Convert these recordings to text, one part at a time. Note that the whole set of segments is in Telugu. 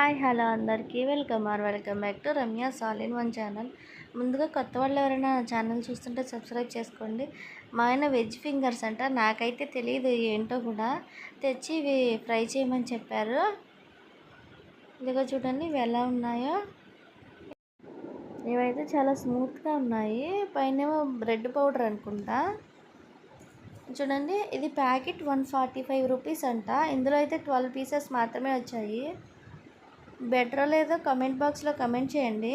హాయ్ హలో అందరికీ. Welcome or welcome back to Ramya సాలిన్ one channel. ముందుగా కొత్త వాళ్ళు ఎవరైనా ఛానల్ చూస్తుంటే సబ్స్క్రైబ్ చేసుకోండి. మా ఆయన వెజ్ ఫింగర్స్ అంట. నాకైతే తెలియదు ఏంటో కూడా. తెచ్చి ఇవి ఫ్రై చేయమని చెప్పారు. ఇదిగో చూడండి ఇవి ఎలా ఉన్నాయో. ఇవైతే చాలా స్మూత్గా ఉన్నాయి. పైనేమో బ్రెడ్ పౌడర్ అనుకుంటా. చూడండి ఇది packet one forty five rupees అంట. ఇందులో అయితే ట్వెల్వ్ పీసెస్ మాత్రమే వచ్చాయి. బెటరా లేదా? కమెంట్ బాక్స్లో కమెంట్ చేయండి.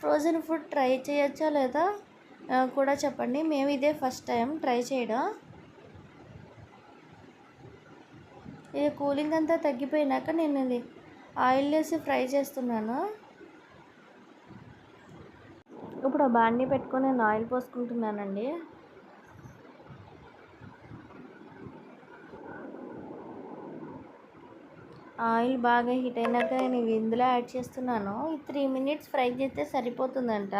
ఫ్రోజన్ ఫుడ్ ట్రై చేయొచ్చా లేదా? కూడా చెప్పండి. మేము ఇదే ఫస్ట్ టైం ట్రై చేయడం. ఇది కూలింగ్ అంతా తగ్గిపోయినాక నేను ఇది ఆయిల్ వేసి ఫ్రై చేస్తున్నాను. ఇప్పుడు బాండి పెట్టుకొని నేను ఆయిల్ పోసుకుంటున్నానండి. ఆయిల్ బాగా హీట్ అయినాక నేను ఇందులో యాడ్ చేస్తున్నాను. ఈ త్రీ మినిట్స్ ఫ్రై చేస్తే సరిపోతుందంట.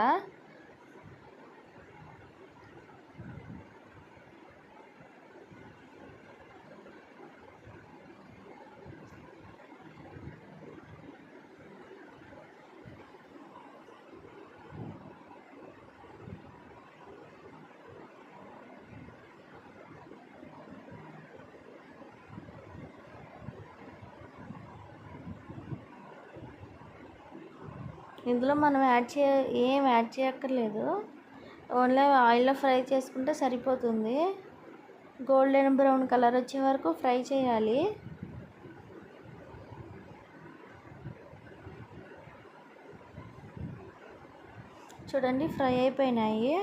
ఇందులో మనం యాడ్ చేయ ఏం యాడ్ చేయక్కర్లేదు. ఓన్లీ ఆయిల్లో ఫ్రై చేసుకుంటే సరిపోతుంది. గోల్డెన్ బ్రౌన్ కలర్ వచ్చే వరకు ఫ్రై చేయాలి. చూడండి ఫ్రై అయిపోయినాయి.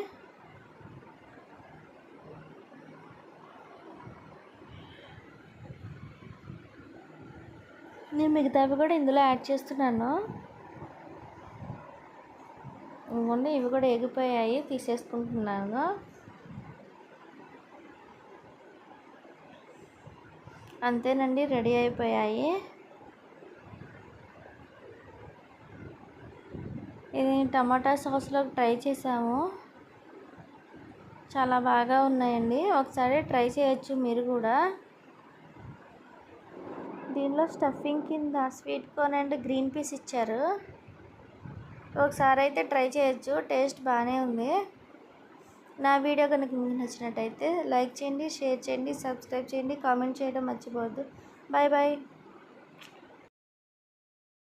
నేను మిగతావి కూడా ఇందులో యాడ్ చేస్తున్నాను. ఇవ్వండి ఇవి కూడా ఎగిపోయాయి తీసేసుకుంటున్నాను. అంతేనండి రెడీ అయిపోయాయి. ఇది టమాటా సాస్లో ట్రై చేసాము చాలా బాగా ఉన్నాయండి. ఒకసారి ట్రై చేయొచ్చు మీరు కూడా. దీనిలో స్టఫింగ్ కింద sweet corn and green peas ఇచ్చారు. ఒకసారి అయితే ట్రై చేయొచ్చు. టేస్ట్ బాగానే ఉంది. నా వీడియో కనుక మీకు నచ్చినట్టయితే లైక్ చేయండి షేర్ చేయండి సబ్స్క్రైబ్ చేయండి కామెంట్ చేయడం మర్చిపోవద్దు. Bye bye